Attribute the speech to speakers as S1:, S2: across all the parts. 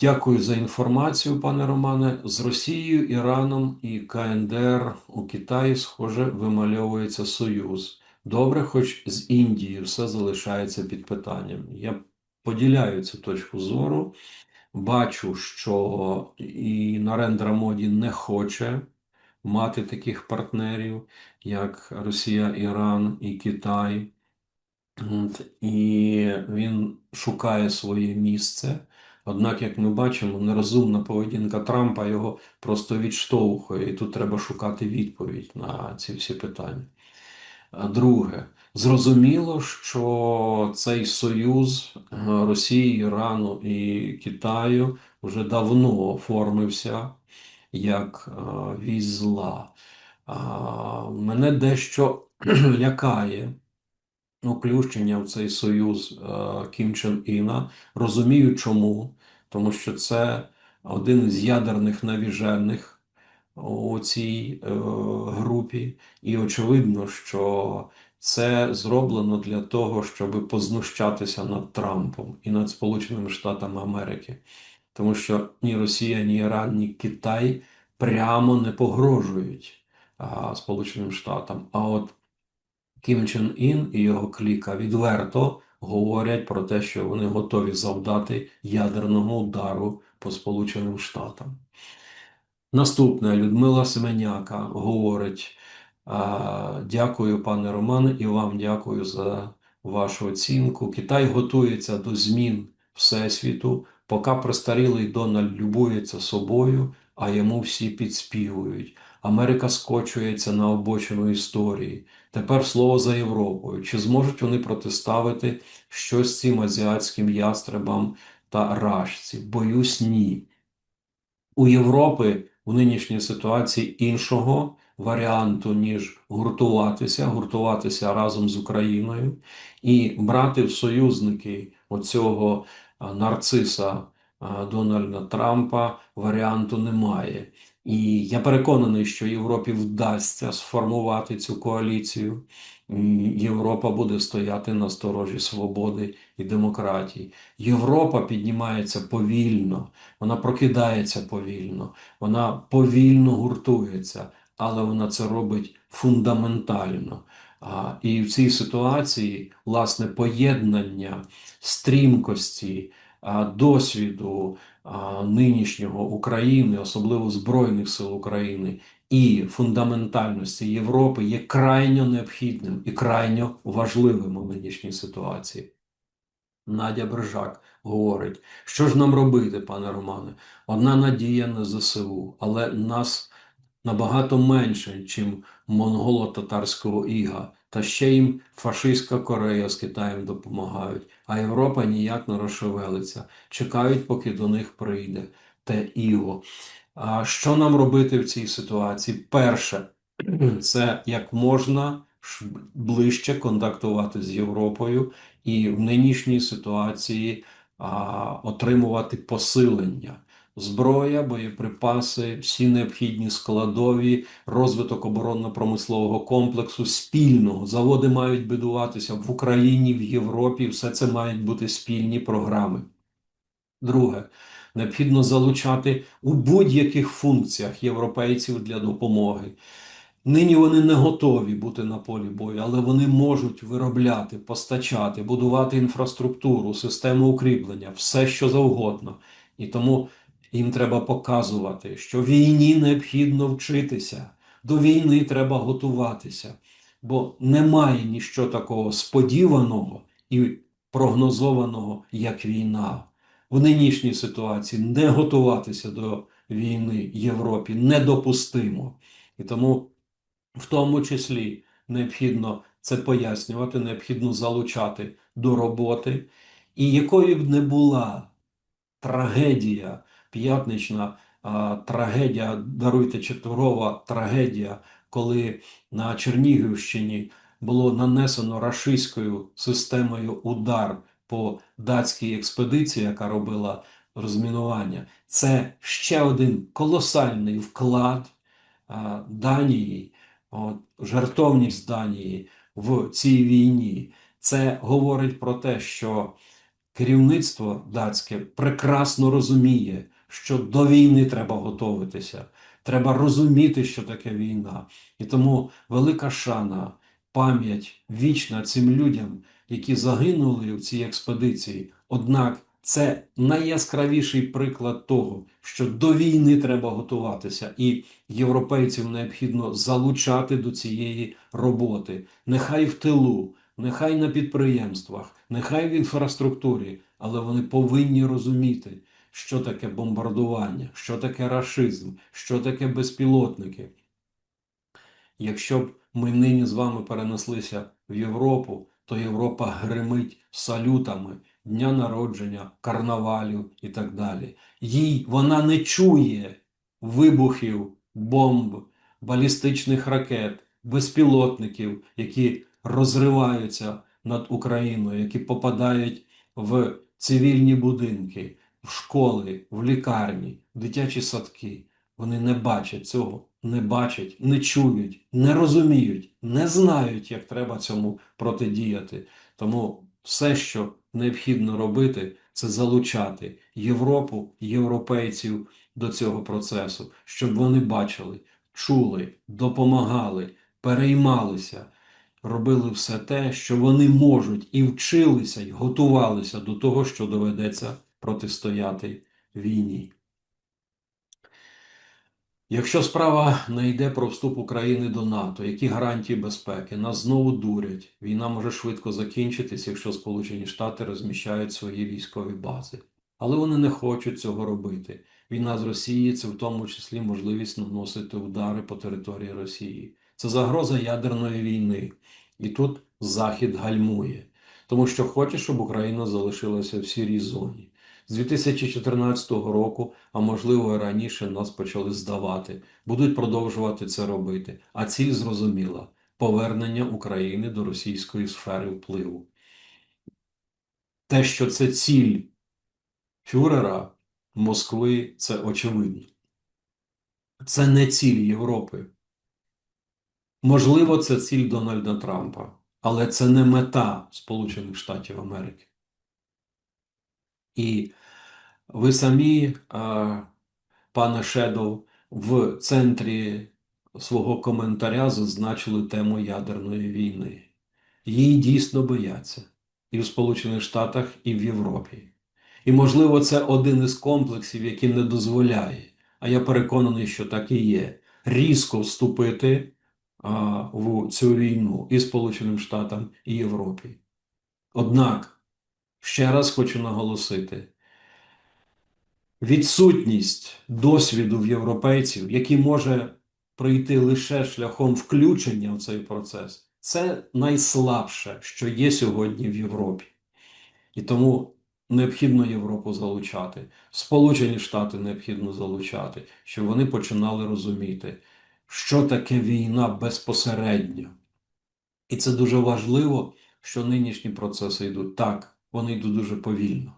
S1: Дякую за інформацію, пане Романе. З Росією, Іраном і КНДР у Китаї, схоже, вимальовується союз. Добре, хоч з Індією все залишається під питанням. Я поділяю цю точку зору. Бачу, що і Нарендра Моді не хоче мати таких партнерів, як Росія, Іран і Китай. І він шукає своє місце. Однак, як ми бачимо, нерозумна поведінка Трампа його просто відштовхує, і тут треба шукати відповідь на ці всі питання. Друге, зрозуміло, що цей союз е, Росії, Ірану і Китаю вже давно оформився як е, вісь зла. А, Мене дещо лякає включення в цей союз е, Кім Чен Іна. Розумію, чому. Тому що це один з ядерних навіжених у цій е, групі, і очевидно, що це зроблено для того, щоб познущатися над Трампом і над Сполученими Штатами Америки. Тому що ні Росія, ні Іран, ні Китай прямо не погрожують а, Сполученим Штатам. А от Кім Чен Ін і його кліка відверто говорять про те, що вони готові завдати ядерного удару по Сполученим Штатам. Наступне Людмила Семеняка говорить: дякую, пане Романе, і вам дякую за вашу оцінку. Китай готується до змін Всесвіту, поки престарілий Дональд любується собою, а йому всі підспівують. Америка скочується на обочину історії. Тепер слово за Європою. Чи зможуть вони протиставити щось цим азіатським ястребам та рашці? Боюсь, ні. У Європи в нинішній ситуації іншого варіанту, ніж гуртуватися, гуртуватися разом з Україною і брати в союзники оцього нарциса Дональда Трампа варіанту немає. І я переконаний, що Європі вдасться сформувати цю коаліцію. Європа буде стояти на сторожі свободи і демократії. Європа піднімається повільно, вона прокидається повільно, вона повільно гуртується, але вона це робить фундаментально. І в цій ситуації, власне, поєднання стрімкості, досвіду нинішнього України, особливо Збройних сил України, і фундаментальності Європи є крайньо необхідним і крайньо важливим у нинішній ситуації. Надя Брижак говорить, що ж нам робити, пане Романе? Одна надія на ЗСУ, але нас набагато менше, чим монголо-татарського іга, та ще їм фашистська Корея з Китаєм допомагають, а Європа ніяк не розшевелиться. Чекають, поки до них прийде те іго. А що нам робити в цій ситуації? Перше, це як можна ближче контактувати з Європою і в нинішній ситуації а, отримувати посилення. Зброя, боєприпаси, всі необхідні складові, розвиток оборонно-промислового комплексу спільного. Заводи мають будуватися в Україні, в Європі. Все це мають бути спільні програми. Друге, необхідно залучати у будь-яких функціях європейців для допомоги. Нині вони не готові бути на полі бою, але вони можуть виробляти, постачати, будувати інфраструктуру, систему укріплення, все що завгодно. І тому їм треба показувати, що війні необхідно вчитися, до війни треба готуватися, бо немає ніщо такого сподіваного і прогнозованого, як війна. В нинішній ситуації не готуватися до війни Європі недопустимо. І тому в тому числі необхідно це пояснювати, необхідно залучати до роботи. І якою б не була трагедія, п'ятнична трагедія, даруйте четвергова трагедія, коли на Чернігівщині було нанесено рашистською системою удар по датській експедиції, яка робила розмінування. Це ще один колосальний вклад Данії, от, жертовність Данії в цій війні. Це говорить про те, що керівництво датське прекрасно розуміє, що до війни треба готуватися. Треба розуміти, що таке війна. І тому велика шана, пам'ять вічна цим людям, які загинули в цій експедиції. Однак це найяскравіший приклад того, що до війни треба готуватися, і європейців необхідно залучати до цієї роботи. Нехай в тилу, нехай на підприємствах, нехай в інфраструктурі, але вони повинні розуміти, що таке бомбардування, що таке рашизм, що таке безпілотники. Якщо б ми нині з вами перенеслися в Європу, то Європа гримить салютами дня народження, карнавалів і так далі. Їй вона не чує вибухів, бомб, балістичних ракет, безпілотників, які розриваються над Україною, які попадають в цивільні будинки, в школи, в лікарні, в дитячі садки. Вони не бачать цього, не бачать, не чують, не розуміють, не знають, як треба цьому протидіяти. Тому все, що необхідно робити, це залучати Європу, європейців до цього процесу, щоб вони бачили, чули, допомагали, переймалися, робили все те, що вони можуть, і вчилися, і готувалися до того, що доведеться протистояти війні. Якщо справа не йде про вступ України до НАТО, які гарантії безпеки? Нас знову дурять. Війна може швидко закінчитись, якщо Сполучені Штати розміщають свої військові бази. Але вони не хочуть цього робити. Війна з Росією це в тому числі можливість наносити удари по території Росії. Це загроза ядерної війни. І тут Захід гальмує, тому що хоче, щоб Україна залишилася в сірій зоні. З 2014 року, а можливо і раніше, нас почали здавати, будуть продовжувати це робити. А ціль зрозуміла повернення України до російської сфери впливу. Те, що це ціль фюрера Москви, це очевидно. Це не ціль Європи. Можливо, це ціль Дональда Трампа, але це не мета Сполучених Штатів Америки. І ви самі, пане Шедов, в центрі свого коментаря зазначили тему ядерної війни. Її дійсно бояться і в Сполучених Штатах, і в Європі. І, можливо, це один із комплексів, який не дозволяє, а я переконаний, що так і є, різко вступити а, в цю війну і Сполученим Штатам, і Європі. Однак, ще раз хочу наголосити, відсутність досвіду в європейців, який може пройти лише шляхом включення в цей процес, це найслабше, що є сьогодні в Європі. І тому необхідно Європу залучати, Сполучені Штати необхідно залучати, щоб вони починали розуміти, що таке війна безпосередньо. І це дуже важливо, що нинішні процеси йдуть так, вони йдуть дуже повільно.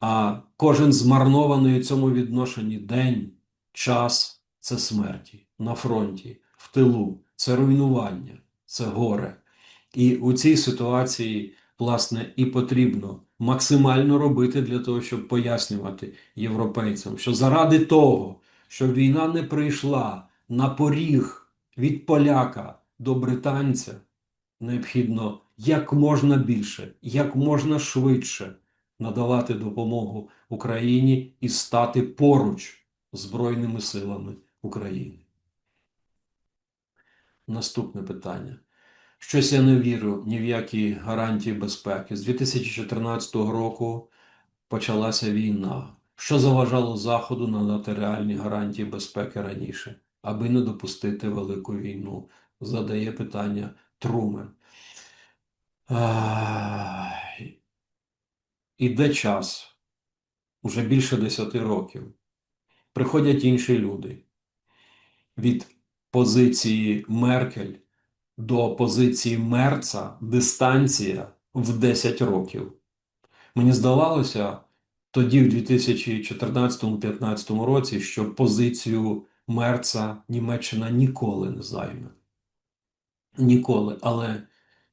S1: А кожен змарнований у цьому відношенні день, час це смерті на фронті, в тилу, це руйнування, це горе. І у цій ситуації, власне, і потрібно максимально робити для того, щоб пояснювати європейцям, що заради того, щоб війна не прийшла на поріг від поляка до британця, необхідно як можна більше, як можна швидше надавати допомогу Україні і стати поруч Збройними силами України. Наступне питання. Щось я не вірю ні в які гарантії безпеки. З 2014 року почалася війна. Що заважало Заходу надати реальні гарантії безпеки раніше, аби не допустити велику війну? Задає питання Трумен. Іде час, уже більше 10 років. Приходять інші люди. Від позиції Меркель до позиції Мерца дистанція в 10 років. Мені здавалося тоді, в 2014-2015 році, що позицію Мерца Німеччина ніколи не займе. Ніколи. Але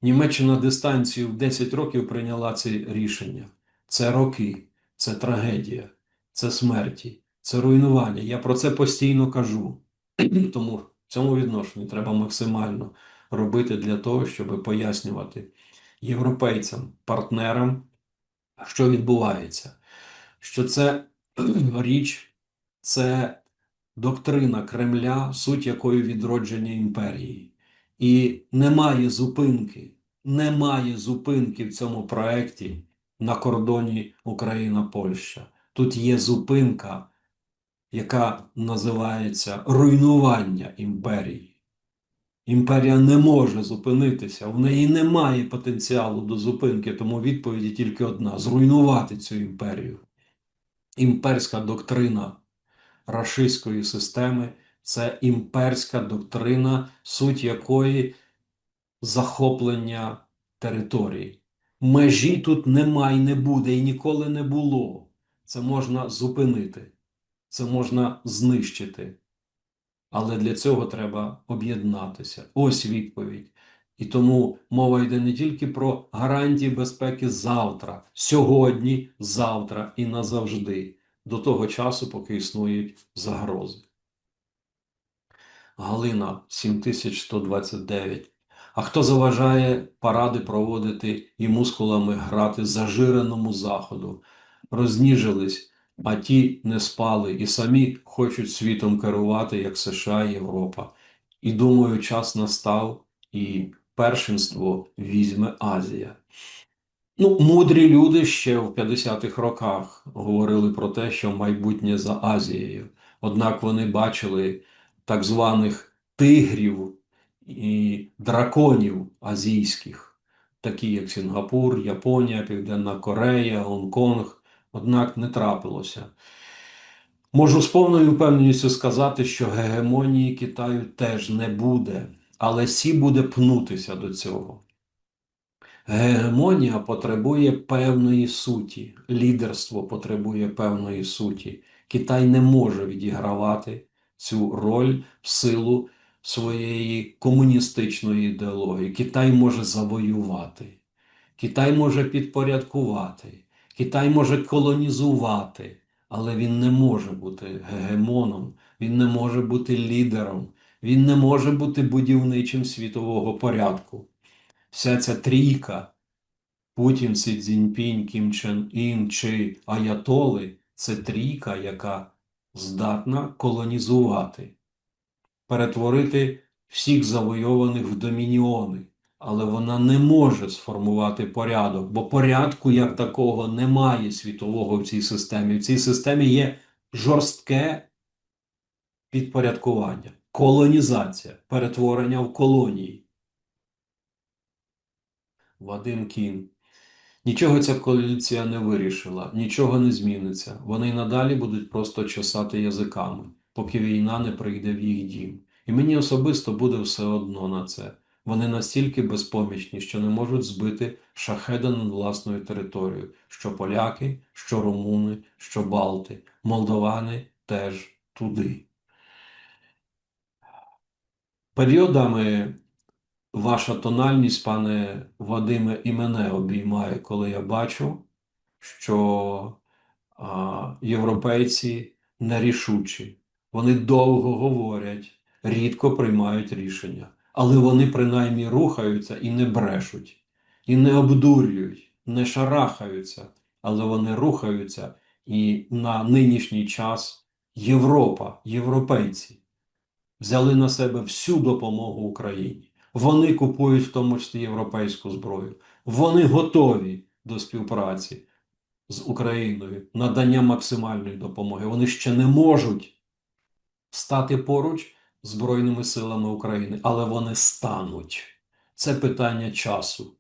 S1: Німеччина дистанцію в 10 років прийняла це рішення. Це роки, це трагедія, це смерті, це руйнування. Я про це постійно кажу. Тому в цьому відношенні треба максимально робити для того, щоб пояснювати європейцям, партнерам, що відбувається, що це річ, це доктрина Кремля, суть якої відродження імперії. І немає зупинки, немає зупинки в цьому проєкті на кордоні Україна-Польща. Тут є зупинка, яка називається руйнування імперії. Імперія не може зупинитися, в неї немає потенціалу до зупинки, тому відповіді тільки одна: зруйнувати цю імперію. Імперська доктрина рашистської системи це імперська доктрина, суть якої захоплення територій. Межі тут немає, не буде і ніколи не було. Це можна зупинити, це можна знищити. Але для цього треба об'єднатися. Ось відповідь. І тому мова йде не тільки про гарантії безпеки завтра, сьогодні, завтра і назавжди, до того часу, поки існують загрози. Галина 7129. А хто заважає паради проводити і мускулами грати зажиреному заходу? Розніжились, а ті не спали і самі хочуть світом керувати, як США і Європа. І думаю, час настав, і першинство візьме Азія. Ну, мудрі люди ще в 50-х роках говорили про те, що майбутнє за Азією. Однак вони бачили так званих тигрів і драконів азійських, такі як Сінгапур, Японія, Південна Корея, Гонконг. Однак не трапилося. Можу з повною впевненістю сказати, що гегемонії Китаю теж не буде, але Сі буде пнутися до цього. Гегемонія потребує певної суті, лідерство потребує певної суті. Китай не може відігравати цю роль в силу своєї комуністичної ідеології. Китай може завоювати, Китай може підпорядкувати, Китай може колонізувати, але він не може бути гегемоном, він не може бути лідером, він не може бути будівничим світового порядку. Вся ця трійка Путін, Сі Цзіньпінь, Кім Чен Ін чи Аятоли це трійка, яка здатна колонізувати, перетворити всіх завойованих в домініони. Але вона не може сформувати порядок, бо порядку як такого немає світового в цій системі. В цій системі є жорстке підпорядкування, колонізація, перетворення в колонії. Вадим Кін. Нічого ця коаліція не вирішила, нічого не зміниться. Вони й надалі будуть просто чесати язиками, поки війна не прийде в їх дім. І мені особисто буде все одно на це. Вони настільки безпомічні, що не можуть збити шахеда над власною територією, що поляки, що румуни, що балти, молдовани теж туди. Періодами ваша тональність, пане Вадиме, і мене обіймає, коли я бачу, що а, європейці нерішучі. Вони довго говорять, рідко приймають рішення, але вони принаймні рухаються і не брешуть, і не обдурюють, не шарахаються, але вони рухаються і на нинішній час Європа, європейці взяли на себе всю допомогу Україні. Вони купують в тому числі європейську зброю. Вони готові до співпраці з Україною, надання максимальної допомоги. Вони ще не можуть стати поруч Збройними силами України, але вони стануть. Це питання часу.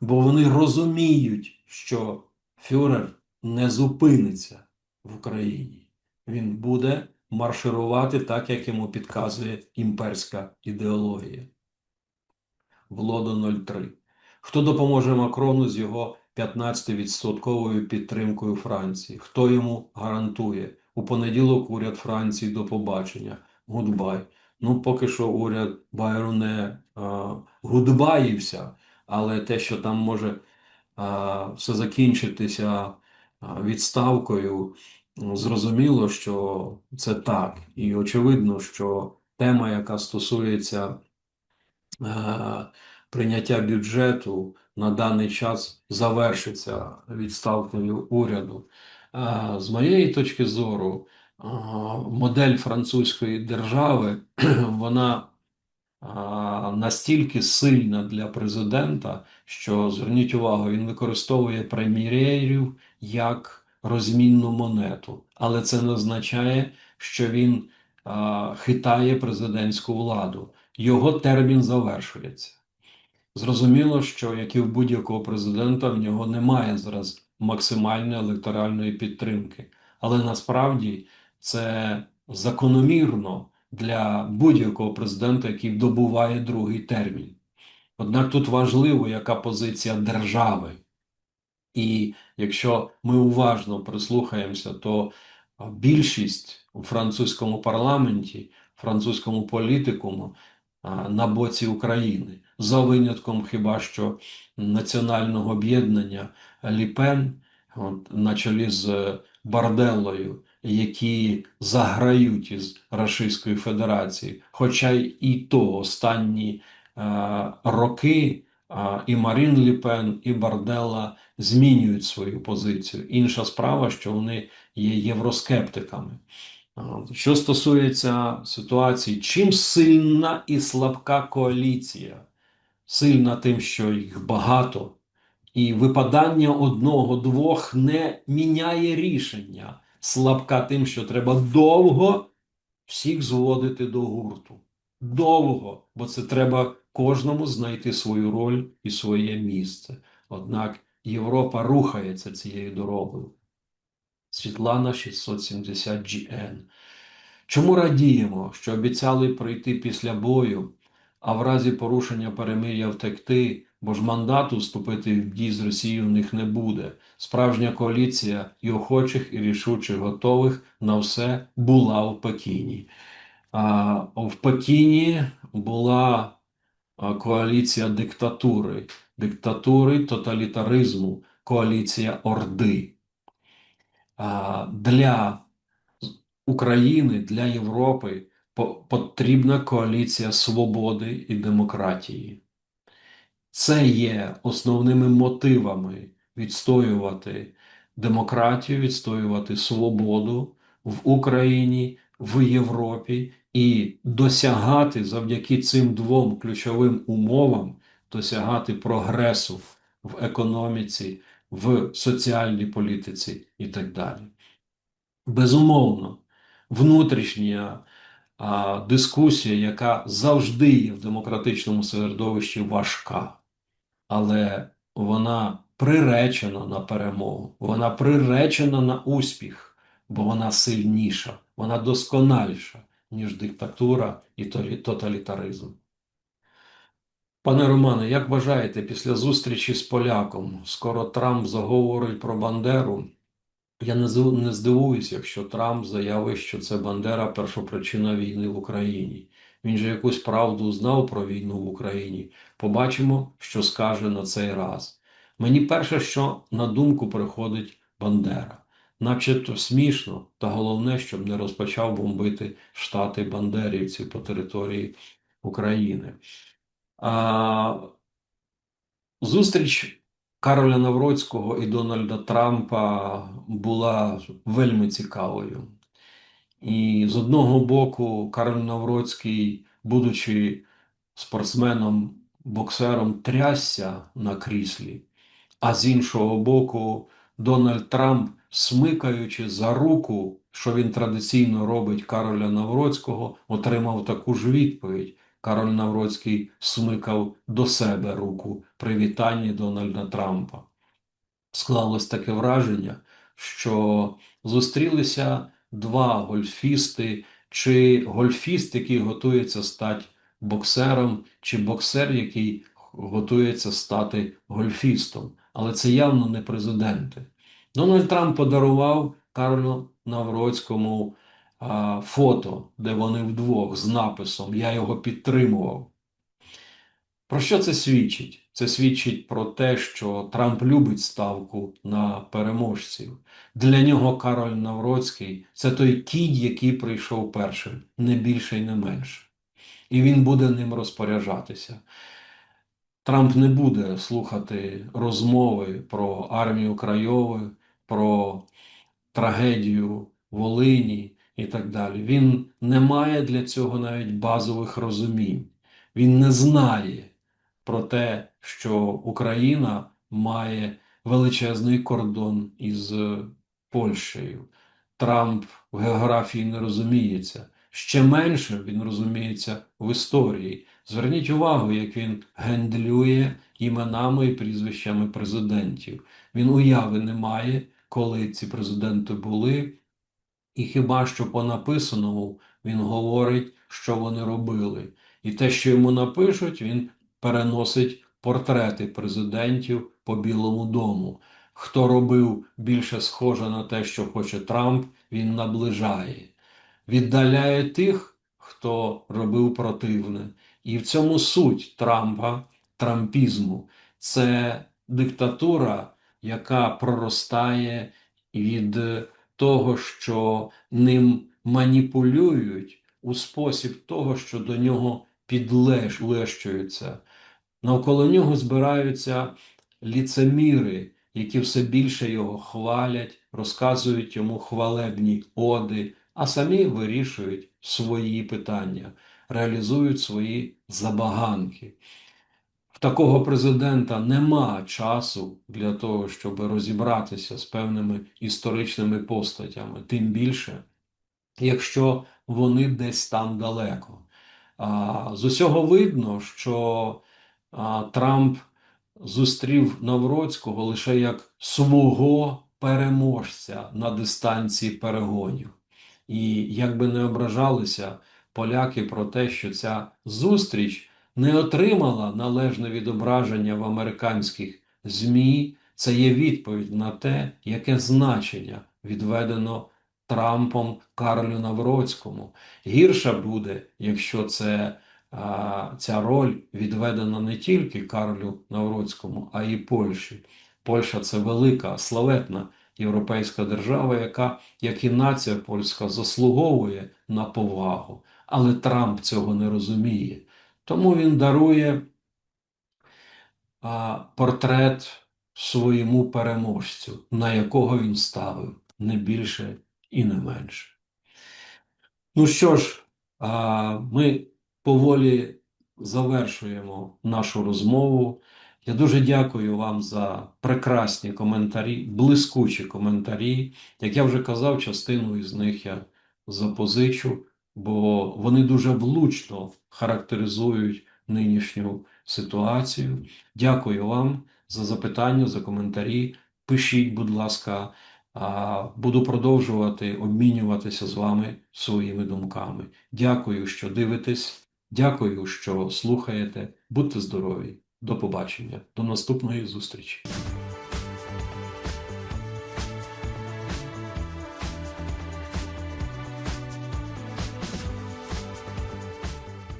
S1: Бо вони розуміють, що фюрер не зупиниться в Україні. Він буде марширувати так, як йому підказує імперська ідеологія. Влодо 03. Хто допоможе Макрону з його 15% підтримкою Франції? Хто йому гарантує? У понеділок уряд Франції до побачення. Гудбай. Ну, поки що уряд Байру не а, гудбаївся, але те, що там може а, все закінчитися а, відставкою, зрозуміло, що це так. І очевидно, що тема, яка стосується е, прийняття бюджету на даний час завершиться відставкою уряду. Е, З моєї точки зору, е, модель французької держави, вона е, настільки сильна для президента, що зверніть увагу, він використовує прем'єрів як розмінну монету, але це не означає, що він е, хитає президентську владу його термін завершується. Зрозуміло, що як і в будь-якого президента, в нього немає зараз максимальної електоральної підтримки. Але насправді це закономірно для будь-якого президента, який добуває другий термін. Однак тут важливо, яка позиція держави. І якщо ми уважно прислухаємося, то більшість у французькому парламенті, французькому політикуму на боці України, за винятком хіба що національного об'єднання Ліпен, от, на чолі з Барделлою, які заграють із Російської Федерації, хоча і то останні а, роки а, і Марін Ліпен, і Барделла змінюють свою позицію. Інша справа, що вони є євроскептиками. Що стосується ситуації, чим сильна і слабка коаліція? Сильна тим, що їх багато, і випадання одного-двох не міняє рішення. Слабка тим, що треба довго всіх зводити до гурту. Довго, бо це треба кожному знайти свою роль і своє місце. Однак Європа рухається цією дорогою. Світлана 670 GN. Чому радіємо, що обіцяли прийти після бою, а в разі порушення перемир'я втекти, бо ж мандату вступити в дій з Росією в них не буде. Справжня коаліція і охочих, і рішучих готових на все була в Пекіні. А в Пекіні була коаліція диктатури, диктатури тоталітаризму, коаліція Орди. Для України, для Європи потрібна коаліція свободи і демократії. Це є основними мотивами відстоювати демократію, відстоювати свободу в Україні, в Європі і досягати завдяки цим двом ключовим умовам, досягати прогресу в економіці, в соціальній політиці і так далі. Безумовно, внутрішня а, дискусія, яка завжди є в демократичному середовищі важка, але вона приречена на перемогу, вона приречена на успіх, бо вона сильніша, вона доскональша, ніж диктатура і тоталітаризм. Пане Романе, як вважаєте, після зустрічі з поляком скоро Трамп заговорить про Бандеру? Я не здивуюсь, якщо Трамп заявить, що це Бандера першопричина війни в Україні. Він же якусь правду знав про війну в Україні. Побачимо, що скаже на цей раз. Мені перше, що на думку приходить Бандера. Начебто смішно, та головне, щоб не розпочав бомбити штати Бандерівців по території України. Зустріч Кароля Навроцького і Дональда Трампа була вельми цікавою. І з одного боку, Кароль Навроцький, будучи спортсменом, боксером, трясся на кріслі, а з іншого боку, Дональд Трамп, смикаючи за руку, що він традиційно робить Кароля Навроцького, отримав таку ж відповідь. Кароль Навроцький смикав до себе руку при вітанні Дональда Трампа. Склалось таке враження, що зустрілися два гольфісти, чи гольфіст, який готується стати боксером, чи боксер, який готується стати гольфістом. Але це явно не президенти. Дональд Трамп подарував Карлу Навроцькому фото, де вони вдвох з написом Я його підтримував. Про що це свідчить? Це свідчить про те, що Трамп любить ставку на переможців. Для нього Кароль Навроцький це той кінь, який прийшов першим, не більше і не менше. І він буде ним розпоряджатися. Трамп не буде слухати розмови про армію Крайови, про трагедію Волині і так далі. Він не має для цього навіть базових розумінь. Він не знає про те, що Україна має величезний кордон із Польщею. Трамп в географії не розуміється. Ще менше він розуміється в історії. Зверніть увагу, як він гендлює іменами і прізвищами президентів. Він уяви не має, коли ці президенти були, і хіба що по написаному він говорить, що вони робили. І те, що йому напишуть, він переносить портрети президентів по Білому дому. Хто робив більше схоже на те, що хоче Трамп, він наближає, віддаляє тих, хто робив противне. І в цьому суть Трампа, трампізму. Це диктатура, яка проростає від того, що ним маніпулюють у спосіб того, що до нього підлещуються. Навколо нього збираються ліцеміри, які все більше його хвалять, розказують йому хвалебні оди, а самі вирішують свої питання, реалізують свої забаганки. Такого президента нема часу для того, щоб розібратися з певними історичними постатями, тим більше, якщо вони десь там далеко. З усього видно, що Трамп зустрів Навроцького лише як свого переможця на дистанції перегонів. І як би не ображалися поляки про те, що ця зустріч не отримала належне відображення в американських ЗМІ, це є відповідь на те, яке значення відведено Трампом Карлю Навроцькому. Гірше буде, якщо це, ця роль відведена не тільки Карлю Навроцькому, а й Польщі. Польща це велика, славетна європейська держава, яка, як і нація польська, заслуговує на повагу. Але Трамп цього не розуміє. Тому він дарує портрет своєму переможцю, на якого він ставив не більше і не менше. Ну що ж, ми поволі завершуємо нашу розмову. Я дуже дякую вам за прекрасні коментарі, блискучі коментарі. Як я вже казав, частину із них я запозичу, бо вони дуже влучно характеризують нинішню ситуацію. Дякую вам за запитання, за коментарі. Пишіть, будь ласка, буду продовжувати обмінюватися з вами своїми думками. Дякую, що дивитесь. Дякую, що слухаєте. Будьте здорові. До побачення, до наступної зустрічі.